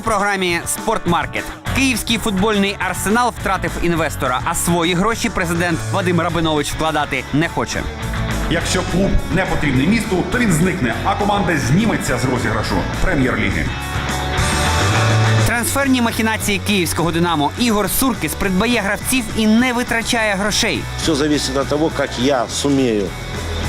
У програмі Спортмаркет. Київський футбольний арсенал втратив інвестора, а свої гроші президент Вадим Рабинович вкладати не хоче. Якщо клуб не потрібний місту, то він зникне, а команда зніметься з розіграшу прем'єр-ліги. Трансферні махінації київського динамо Ігор Суркіс придбає гравців і не витрачає грошей. Все зависит от того, как я сумею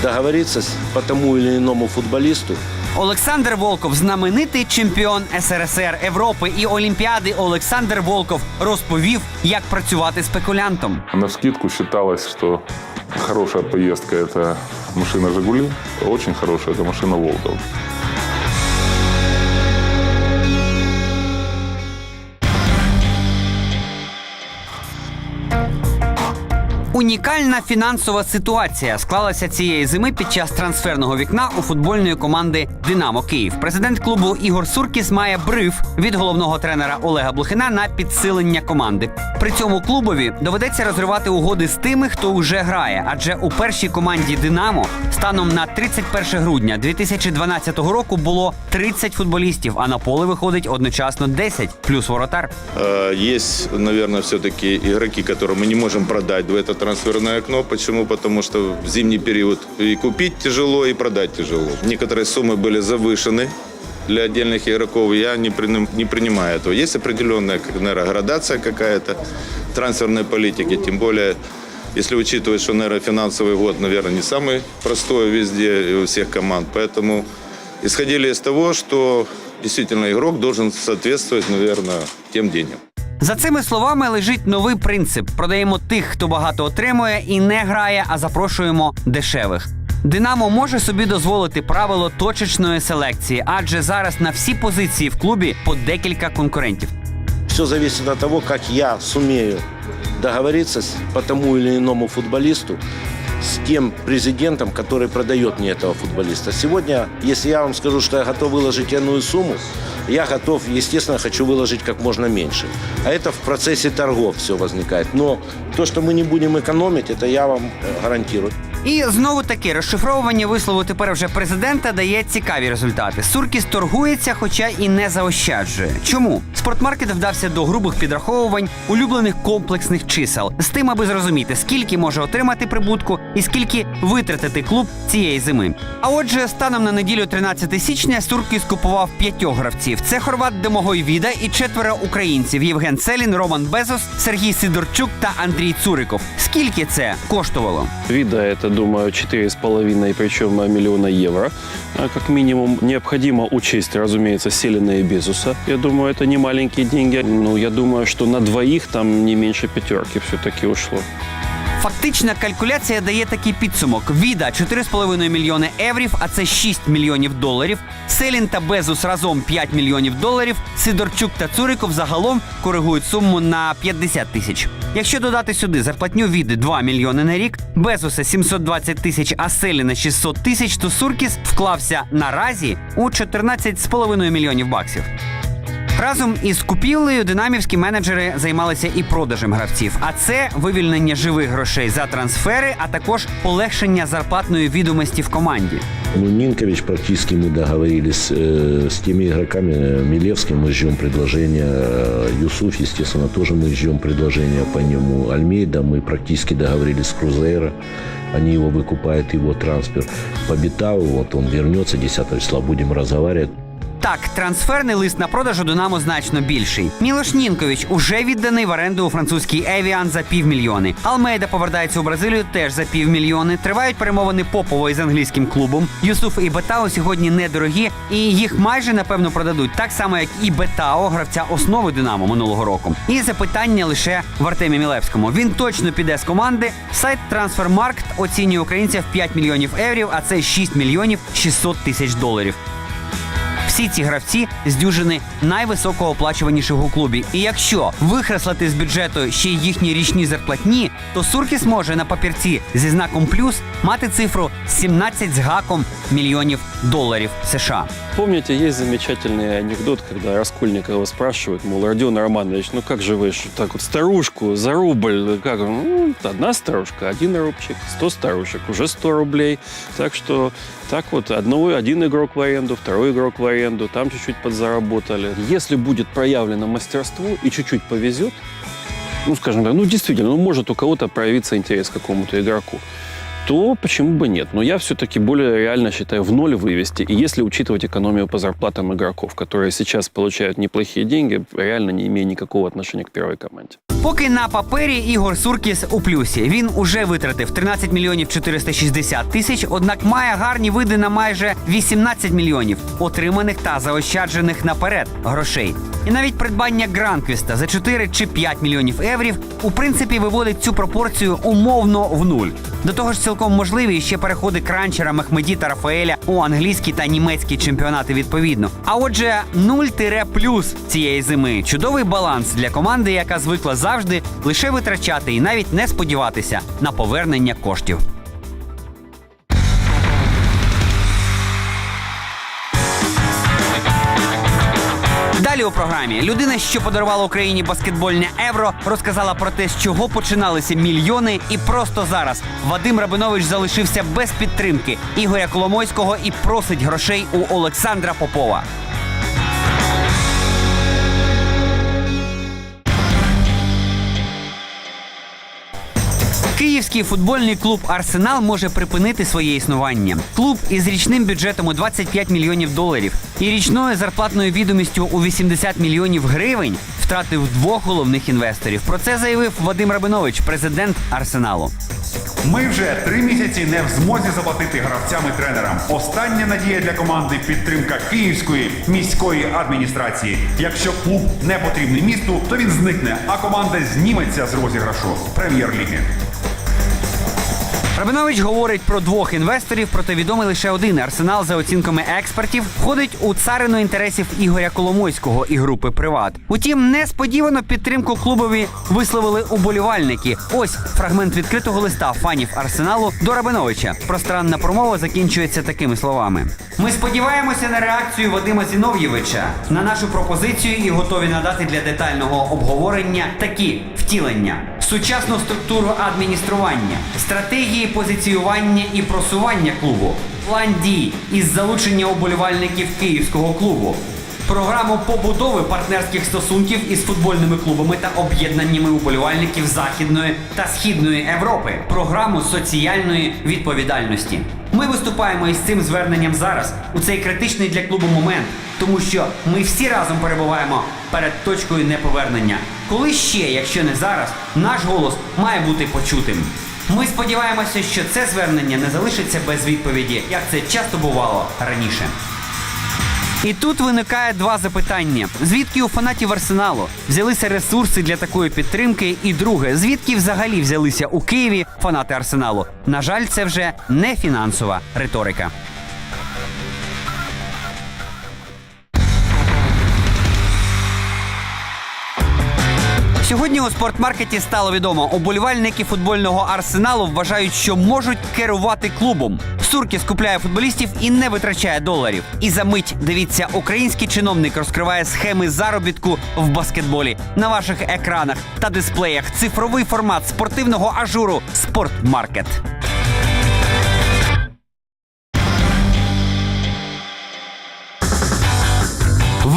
договориться с- по тому или иному футболисту. Олександр Волков, знаменитий чемпіон СРСР Європи і Олімпіади. Олександр Волков розповів, як працювати спекулянтом. На вскидку считалось, що хороша поїздка це машина Жигулі, очень хороша це машина «Волков». Унікальна фінансова ситуація склалася цієї зими під час трансферного вікна у футбольної команди Динамо Київ. Президент клубу Ігор Суркіс має бриф від головного тренера Олега Блохина на підсилення команди. При цьому клубові доведеться розривати угоди з тими, хто вже грає. Адже у першій команді Динамо станом на 31 грудня 2012 року було 30 футболістів, а на поле виходить одночасно 10 плюс воротар. Э, Есть, наверное, все-таки игроки, которые мы не можем продать в Трансферное окно. Почему? Потому что в зимний период и купить тяжело, и продать тяжело. Некоторые суммы были завышены для отдельных игроков. Я не, приним- не принимаю этого. Есть определенная, наверное, градация какая-то трансферной политики. Тем более, если учитывать, что, наверное, финансовый год, наверное, не самый простой везде у всех команд. Поэтому исходили из того, что действительно игрок должен соответствовать, наверное, тем деньгам. За цими словами лежить новий принцип: продаємо тих, хто багато отримує і не грає, а запрошуємо дешевих. Динамо може собі дозволити правило точечної селекції, адже зараз на всі позиції в клубі по декілька конкурентів. Все зависит от того, как я сумею договориться по тому или иному футболисту с тем президентом, который продает мне этого футболиста. Сегодня, если я вам скажу, что я готов выложить иную сумму, я готов, естественно, хочу выложить как можно меньше. А это в процессе торгов все возникает. Но то, что мы не будем экономить, это я вам э, гарантирую. І знову таки розшифровування вислову тепер вже президента дає цікаві результати. Суркіс торгується, хоча і не заощаджує. Чому спортмаркет вдався до грубих підраховувань улюблених комплексних чисел з тим, аби зрозуміти, скільки може отримати прибутку і скільки витратити клуб цієї зими. А отже, станом на неділю 13 січня Суркіс купував п'ятьох гравців. Це хорват Демогой Віда і четверо українців: Євген Целін, Роман Безос, Сергій Сидорчук та Андрій Цуриков. Скільки це коштувало? Вида это, думаю, 4,5, причем э, миллиона евро. А, Как минимум, необходимо учесть, разумеется, Селина и Безуса. Я думаю, это не маленькие деньги. Ну, я думаю, что на двоих там не меньше пятерки все-таки ушло. Фактична калькуляція дає такий підсумок: Віда 4,5 мільйони еврів, а це 6 мільйонів доларів. Селін та Безус разом 5 мільйонів доларів. Сидорчук та Цуриков загалом коригують суму на 50 тисяч. Якщо додати сюди зарплатню Віди 2 мільйони на рік, Безуса 720 тисяч, а Селіна 600 тисяч, то Суркіс вклався наразі у 14,5 мільйонів баксів. Разом із купівлею динамівські менеджери займалися і продажем гравців. А це вивільнення живих грошей за трансфери, а також полегшення зарплатної відомості в команді. Ну, Нинкович практически мы договорились э, с теми игроками. Э, Милевским мы ждем предложения. э, Юсуф, естественно, тоже мы ждем предложения по нему. Альмейда мы практически договорились с Крузейро. Они его выкупают, его трансфер. По Битау, вот он вернется 10 числа, будем разговаривать. Так, трансферний лист на продажу Динамо значно більший. Мілош Нінкович уже відданий в оренду у французький Евіан за півмільйони. Алмейда повертається у Бразилію теж за півмільйони. Тривають перемовини Попової з англійським клубом. Юсуф і Бетао сьогодні недорогі, і їх майже напевно продадуть, так само як і Бетао, гравця основи Динамо минулого року. І запитання лише в Артемі Мілевському. Він точно піде з команди. Сайт Трансфермаркт оцінює українця в 5 мільйонів еврів, а це 6 мільйонів 600 тисяч доларів. Всі ці гравці з дюжини найвисокооплачуваніших у клубі. І якщо викреслити з бюджету ще й їхні річні зарплатні, то Суркіс може на папірці зі знаком плюс мати цифру 17 з гаком мільйонів доларів США. Помните, есть замечательный анекдот, когда Раскольникова спрашивают, мол, Родион Романович, ну как же вы так вот старушку за рубль, как? Ну, одна старушка, один рубчик, сто старушек, уже сто рублей. Так что так вот, одного, один игрок в аренду, второй игрок в аренду, там чуть-чуть подзаработали. Если будет проявлено мастерство и чуть-чуть повезет, ну, скажем так, ну, действительно, ну, может у кого-то проявиться интерес к какому-то игроку, то почему бы нет? Но я все-таки более реально считаю в ноль вывести. И если учитывать экономию по зарплатам игроков, которые сейчас получают неплохие деньги, реально не имея никакого отношения к первой команде. Поки на папері Ігор Суркіс у плюсі. Він уже витратив 13 мільйонів 460 тисяч, однак має гарні види на майже 18 мільйонів отриманих та заощаджених наперед грошей. І навіть придбання Гранквіста за 4 чи 5 мільйонів еврів у принципі виводить цю пропорцію умовно в нуль. До того ж, цілком можливі ще переходи кранчера Мехмеді та Рафаеля у англійські та німецькі чемпіонати відповідно. А отже, 0 плюс цієї зими чудовий баланс для команди, яка звикла завжди лише витрачати і навіть не сподіватися на повернення коштів. Далі у програмі людина, що подарувала Україні баскетбольне евро, розказала про те, з чого починалися мільйони, і просто зараз Вадим Рабинович залишився без підтримки Ігоря Коломойського і просить грошей у Олександра Попова. Київський футбольний клуб Арсенал може припинити своє існування. Клуб із річним бюджетом у 25 мільйонів доларів і річною зарплатною відомістю у 80 мільйонів гривень втратив двох головних інвесторів. Про це заявив Вадим Рабинович, президент Арсеналу. Ми вже три місяці не в змозі заплатити гравцям і тренерам. Остання надія для команди підтримка Київської міської адміністрації. Якщо клуб не потрібний місту, то він зникне, а команда зніметься з розіграшу прем'єр-ліги. Рабинович говорить про двох інвесторів, проте відомий лише один арсенал за оцінками експертів входить у царину інтересів Ігоря Коломойського і групи Приват. Утім, несподівано підтримку клубові висловили уболівальники. Ось фрагмент відкритого листа фанів арсеналу до Рабиновича. Пространна промова закінчується такими словами: Ми сподіваємося на реакцію Вадима Зінов'євича на нашу пропозицію і готові надати для детального обговорення такі втілення сучасну структуру адміністрування, стратегії позиціювання і просування клубу, план дій із залучення уболівальників київського клубу. Програму побудови партнерських стосунків із футбольними клубами та об'єднаннями уболівальників Західної та Східної Європи, програму соціальної відповідальності. Ми виступаємо із цим зверненням зараз у цей критичний для клубу момент, тому що ми всі разом перебуваємо перед точкою неповернення. Коли ще, якщо не зараз, наш голос має бути почутим. Ми сподіваємося, що це звернення не залишиться без відповіді, як це часто бувало раніше. І тут виникає два запитання: звідки у фанатів арсеналу взялися ресурси для такої підтримки? І друге, звідки взагалі взялися у Києві фанати арсеналу? На жаль, це вже не фінансова риторика. Сьогодні у спортмаркеті стало відомо, уболівальники футбольного арсеналу вважають, що можуть керувати клубом. Суркіс купляє футболістів і не витрачає доларів. І за мить дивіться, український чиновник розкриває схеми заробітку в баскетболі на ваших екранах та дисплеях. Цифровий формат спортивного ажуру Спортмаркет.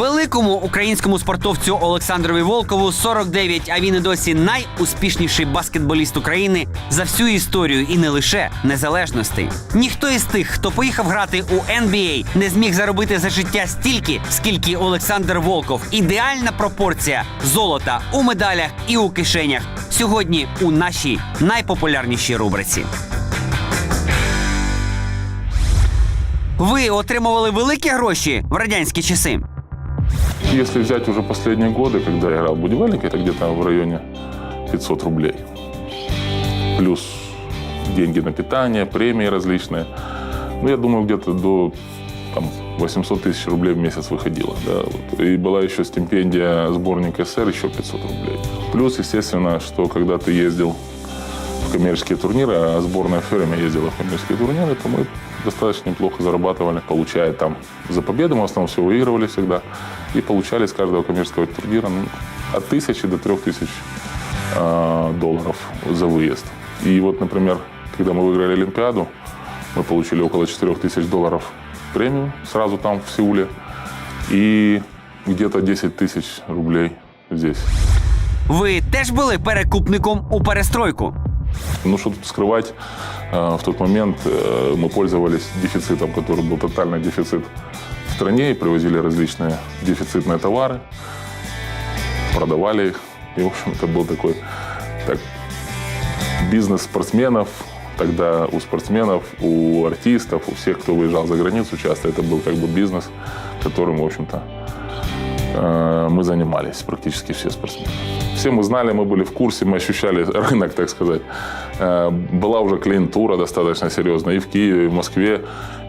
Великому українському спортовцю Олександрові Волкову 49, а він і досі найуспішніший баскетболіст України за всю історію і не лише незалежності. Ніхто із тих, хто поїхав грати у NBA, не зміг заробити за життя стільки, скільки Олександр Волков. Ідеальна пропорція золота у медалях і у кишенях. Сьогодні у нашій найпопулярнішій рубриці. Ви отримували великі гроші в радянські часи. Если взять уже последние годы, когда я играл в будивальник, это где-то в районе 500 рублей. Плюс деньги на питание, премии различные. Ну, я думаю, где-то до там, 800 тысяч рублей в месяц выходило. Да, вот. И была еще стипендия сборника СССР, еще 500 рублей. Плюс, естественно, что когда ты ездил в коммерческие турниры, а сборная время ездила в коммерческие турниры, то мы достаточно неплохо зарабатывали, получая там за победы, мы в основном все выигрывали всегда, и получали с каждого коммерческого турнира ну, от тысячи до трех тысяч э, долларов за выезд. И вот, например, когда мы выиграли Олимпиаду, мы получили около 4 тысяч долларов премию сразу там, в Сеуле, и где-то 10 тысяч рублей здесь. Ви теж були перекупником у перестройку. Ну, что тут скрывать, э, в тот момент э, мы пользовались дефицитом, который был тотальный дефицит в стране, и привозили различные дефицитные товары, продавали их. И, в общем, это был такой так, бизнес спортсменов. Тогда у спортсменов, у артистов, у всех, кто выезжал за границу часто, это был как бы бизнес, которым, в общем-то, э, мы занимались, практически все спортсмены. Все мы знали, мы были в курсе, мы ощущали рынок, так сказать. Э, Была уже клиентура достаточно серьезная и в Киеве, и в Москве.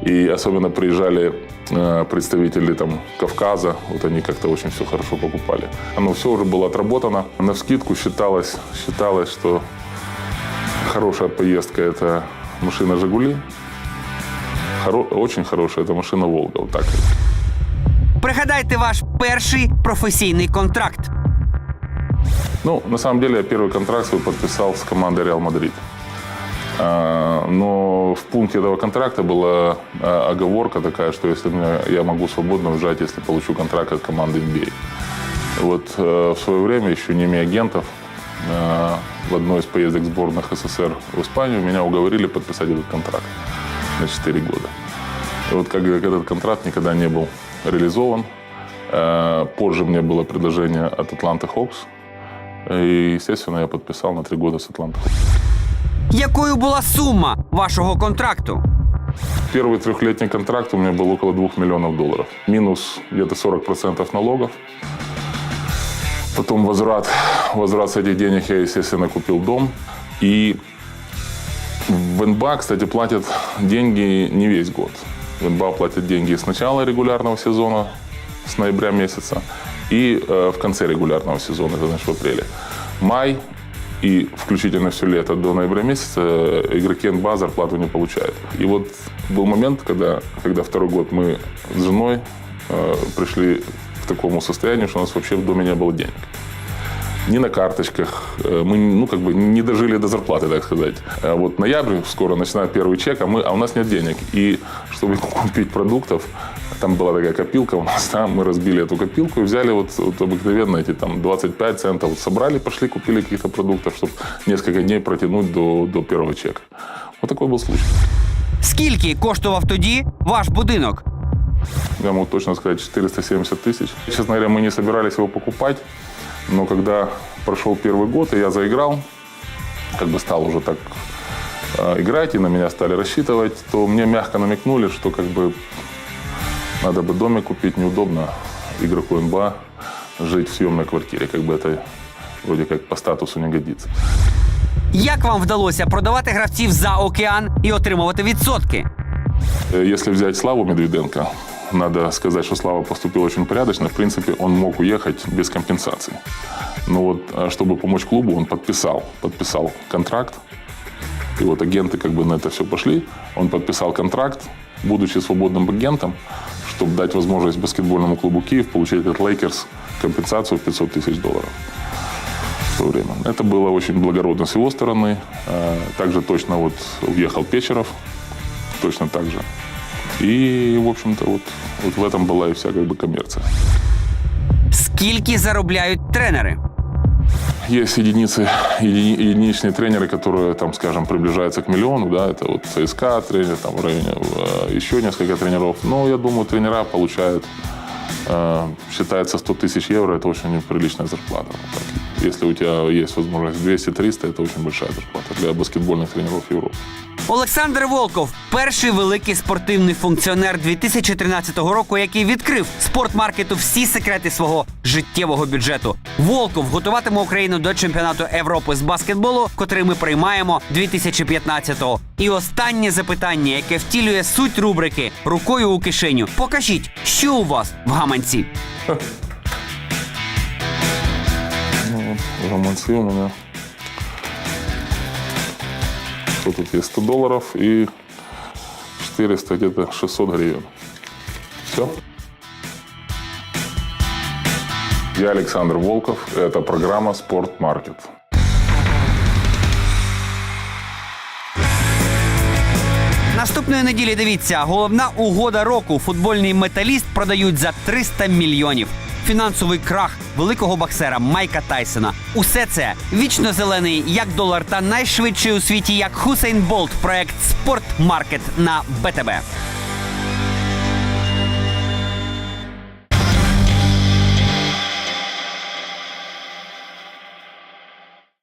И особенно приезжали э, представители там, Кавказа, вот они как-то очень все хорошо покупали. Оно все уже было отработано. На вскидку считалось, считалось, что хорошая поездка – это машина «Жигули», Хоро- очень хорошая – это машина «Волга». Вот так. Пригадайте ваш перший професійний контракт. Ну, на самом деле, я первый контракт свой подписал с командой Реал Мадрид. А, Но в пункте этого контракта была а, оговорка такая, что если мне, я могу свободно уезжать, если получу контракт от команды NBA. Вот э, в свое время, еще не имея агентов, э, в одной из поездок сборных СССР в Испанию меня уговорили подписать этот контракт на 4 года. И вот как этот контракт никогда не был реализован. Э, Позже мне было предложение от Атланты Хокс. И, естественно, я подписал на три года с Атланты Хокс. Якою була сума вашого контракту? Первый трехлетний контракт у меня был около 2 миллионов долларов. Минус где-то 40% налогов. Потом возврат, возврат с этих денег я, естественно, купил дом. И в НБА, кстати, платят деньги не весь год. В НБА платят деньги с начала регулярного сезона, с ноября месяца, и э, в конце регулярного сезона, это значит в апреле. Май и включительно все лето до ноября месяца э, игроки НБА зарплату не получают. И вот был момент, когда, когда второй год мы с женой э, пришли к такому состоянию, что у нас вообще в доме не было денег. Ни на карточках. Э, Мы, ну, как бы не дожили до зарплаты, так сказать. Э, Вот ноябрь, скоро начинает первый чек, а, мы, а у нас нет денег. И чтобы купить продуктов, там была такая копилка у нас, да, мы разбили эту копилку и взяли вот, вот обыкновенно эти там 25 центов, собрали, пошли, купили каких-то продуктов, чтобы несколько дней протянуть до, до первого чека. Вот такой был случай. Скільки коштував тоді ваш будинок? Я могу точно сказать 470 тысяч. Честно говоря, мы не собирались его покупать, но когда прошел первый год, и я заиграл, как бы стал уже так э, играть, и на меня стали рассчитывать, то мне мягко намекнули, что как бы надо бы домик купить, неудобно игроку НБА жить в съемной квартире, как бы это вроде как по статусу не годится. Як вам вдалося продавати гравців за океан і отримувати відсотки? Э, Если взять Славу Медведенко, надо сказать, что Слава поступил очень порядочно. В принципе, он мог уехать без компенсации. Но вот, а, чтобы помочь клубу, он подписал, подписал контракт. И вот агенты как бы на это все пошли. Он подписал контракт, будучи свободным агентом, Чтобы дать возможность баскетбольному клубу Киев получить от Лейкерс компенсацию в 500 тысяч долларов в то время. Это было очень благородно с его стороны. Э, Также точно вот уехал Печеров, точно так же. И, в общем-то, вот, вот в этом была и вся как бы коммерция. Скільки заробляють тренери? Есть единицы, еди- единичные тренеры, которые, там, скажем, приближаются к миллиону, да, это вот ЦСКА тренер, там, в районе, э, еще несколько тренеров. Но я думаю, тренера получают, э, считается 100 тысяч евро, это очень приличная зарплата. Вот так. Если у тебя есть возможность 200-300, это очень большая зарплата для баскетбольных тренеров Европы. Олександр Волков перший великий спортивний функціонер 2013 року, який відкрив спортмаркету всі секрети свого життєвого бюджету. Волков готуватиме Україну до чемпіонату Європи з баскетболу, котрий ми приймаємо 2015-го. І останнє запитання, яке втілює суть рубрики рукою у кишеню. Покажіть, що у вас в гаманці. Ну, вот, гаманцы у меня. Что тут есть? 100 долларов и 400, где-то 600 гривен. Все. Я Александр Волков. Это программа «Спорт Маркет». Наступної неділі дивіться, головна угода року. Футбольний металіст продають за 300 мільйонів. Фінансовий крах великого боксера Майка Тайсона. Усе це вічно зелений як долар та найшвидший у світі як Хусейн Болт. Проект Спорт Маркет на БТБ.